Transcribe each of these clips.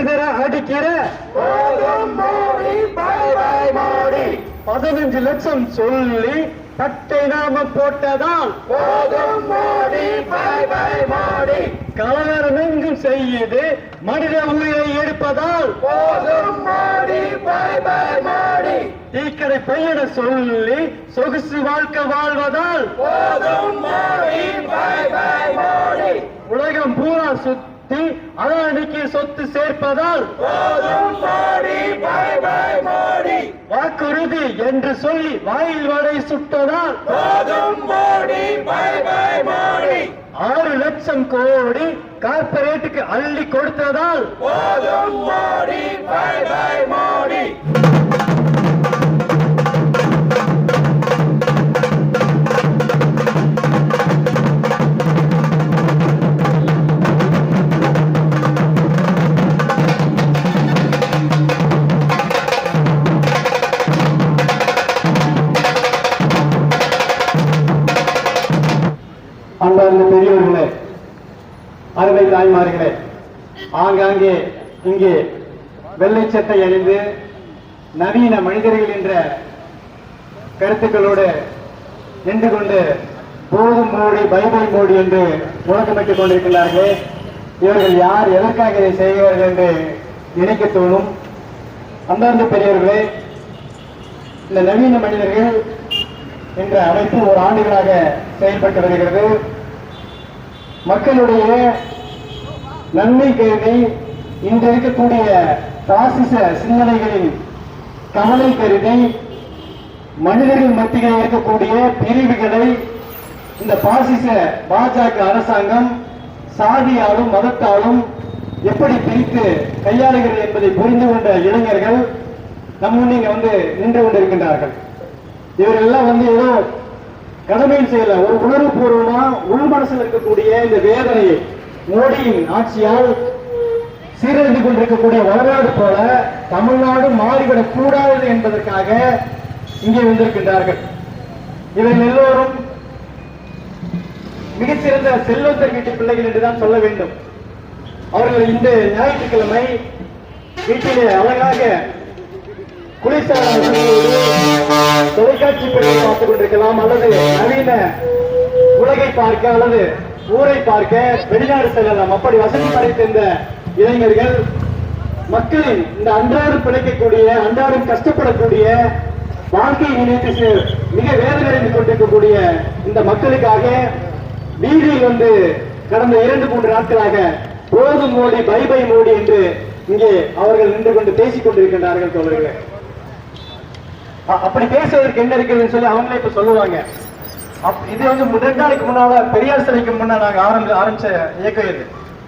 அடிக்கிற அடிக்கிற பதினஞ்சு லட்சம் சொல்லி பட்டை நாம போட்டதால் கலவரம் எங்கும் செய்யுது மனித உயிரை எடுப்பதால் தீக்கடை பெயர சொல்லி சொகுசு வாழ்க்கை வாழ்வதால் உலகம் பூரா சுத்த அதானிக்கு சொத்து சேர்ப்பதால் வாக்குறுதி என்று சொல்லி வாயில் வடை சுட்டதால் ஆறு லட்சம் கோடி கார்ப்பரேட்டுக்கு அள்ளி கொடுத்ததால் போதும் மோடி பை பை மோடி அன்பார்ந்த பெரியவர்களே அருமை தாய்மார்களே ஆங்காங்கே இங்கே வெள்ளைச்சட்டை அணிந்து நவீன மனிதர்கள் என்ற கருத்துக்களோடு நின்று கொண்டு போதும் மோடி பைபிள் மோடி என்று முழக்கமிட்டுக் கொண்டிருக்கிறார்களே. இவர்கள் யார் எதற்காக இதை செய்கிறார்கள் என்று நினைக்க தோணும். அன்பார்ந்த பெரியவர்களே இந்த நவீன மனிதர்கள் என்ற அமைப்பு ஒரு ஆண்டுகளாக செயல்பட்டு வருகிறது. மக்களுடைய நன்மை கருதி இன்று இருக்கக்கூடிய பாசிச சிந்தனைகளின் கவலை கருதி மனிதர்கள் மத்தியில் இருக்கக்கூடிய பிரிவுகளை இந்த பாசிச பாஜக அரசாங்கம் சாதியாலும் மதத்தாலும் எப்படி பிரித்து கையாளுகிறது என்பதை புரிந்து கொண்ட இளைஞர்கள் நம்ம இங்க வந்து நின்று கொண்டிருக்கின்றார்கள். இவரெல்லாம் வந்து ஏதோ கடமையில் செய்யல. ஒரு உணர்வுபூர்வமா உள் மனசில் இருக்கக்கூடிய இந்த வேதனையை மோடியின் ஆட்சியால் சீரழிந்து கொண்டிருக்கக்கூடிய வரலாறு போல தமிழ்நாடு மாறிவிடக் கூடாது என்பதற்காக இங்கே வந்திருக்கின்றார்கள். இவர்கள் எல்லோரும் மிகச்சிறந்த செல்வந்தர் வீட்டு பிள்ளைகள் என்றுதான் சொல்ல வேண்டும். அவர்கள் இந்த ஞாயிற்றுக்கிழமை வீட்டிலே அழகாக குளிர்சாதன தொலைக்காட்சி பெட்டி பார்த்துக் கொண்டிருக்கலாம் அல்லது நவீன உலகை பார்க்க அல்லது ஊரை பார்க்க வெளிநாடு செல்லலாம். அப்படி வசதி படைத்த இந்த இளைஞர்கள் மக்களின் இந்த அன்றாடம் பிழைக்கக்கூடிய அன்றாடம் கஷ்டப்படக்கூடிய வாழ்க்கையை நினைத்து மிக வேதனையடைந்து கொண்டிருக்கக்கூடிய இந்த மக்களுக்காக வீதியில் வந்து கடந்த இரண்டு மூன்று நாட்களாக போதும் மோடி பை பை மோடி என்று இங்கே அவர்கள் நின்று கொண்டு பேசிக் கொண்டிருக்கின்றார்கள் தோழர்களே. அப்படி பேசுவதற்கு என்ன இருக்குதுன்னு சொல்லி அவங்களே இப்ப சொல்லுவாங்க. இது வந்து ரெண்டு நாளைக்கு முன்னால பெரியார் சிலைக்கு முன்னாடி நாங்க ஆரம்பி ஆரம்பிச்ச இயக்கம் இது.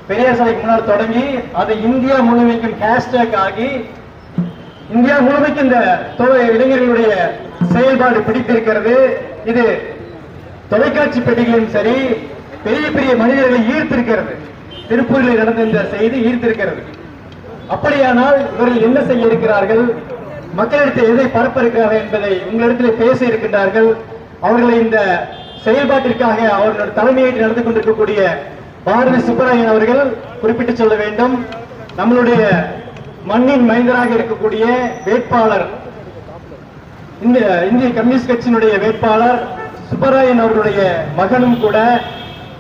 பெரியார் சிலைக்கு முன்னால் தொடங்கி அது இந்தியா முழுமைக்கும் ஹேஷ்டேக் ஆகி இந்தியா முழுமைக்கும் இந்த இளைஞர்களுடைய செயல்பாடு பிடித்திருக்கிறது. இது தொலைக்காட்சி பெட்டிகளும் சரி பெரிய பெரிய மனிதர்களை ஈர்த்திருக்கிறது. திருப்பூரில் நடந்த இந்த செய்தி ஈர்த்திருக்கிறது. அப்படியானால் இவர்கள் என்ன செய்ய இருக்கிறார்கள்? மக்களிடத்தில் எதை பரப்ப இருக்கிறார்கள் என்பதை உங்களிடத்தில் பேச இருக்கின்றார்கள். அவர்களை இந்த செயல்பாட்டிற்காக அவர்களோட தலைமையேற்று நடந்து கொண்டிருக்கக்கூடிய பாரதி சுப்பராயன் அவர்கள் குறிப்பிட்டு சொல்ல வேண்டும். நம்மளுடைய மண்ணின் மைந்தராக இருக்கக்கூடிய வேட்பாளர் இந்த இந்திய கம்யூனிஸ்ட் கட்சியினுடைய வேட்பாளர் சுப்பராயன் அவர்களுடைய மகனும் கூட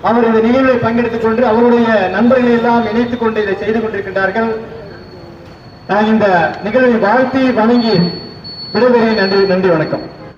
அவர் இந்த நிகழ்வில் பங்கெடுத்துக் கொண்டு அவருடைய நண்பர்களை எல்லாம் இணைத்துக் கொண்டு இதை செய்து கொண்டிருக்கின்றார்கள். நான் இந்த நிகழ்வை வாழ்த்தி வணங்கி விடைபெறுகிறேன் நன்றி நன்றி வணக்கம்.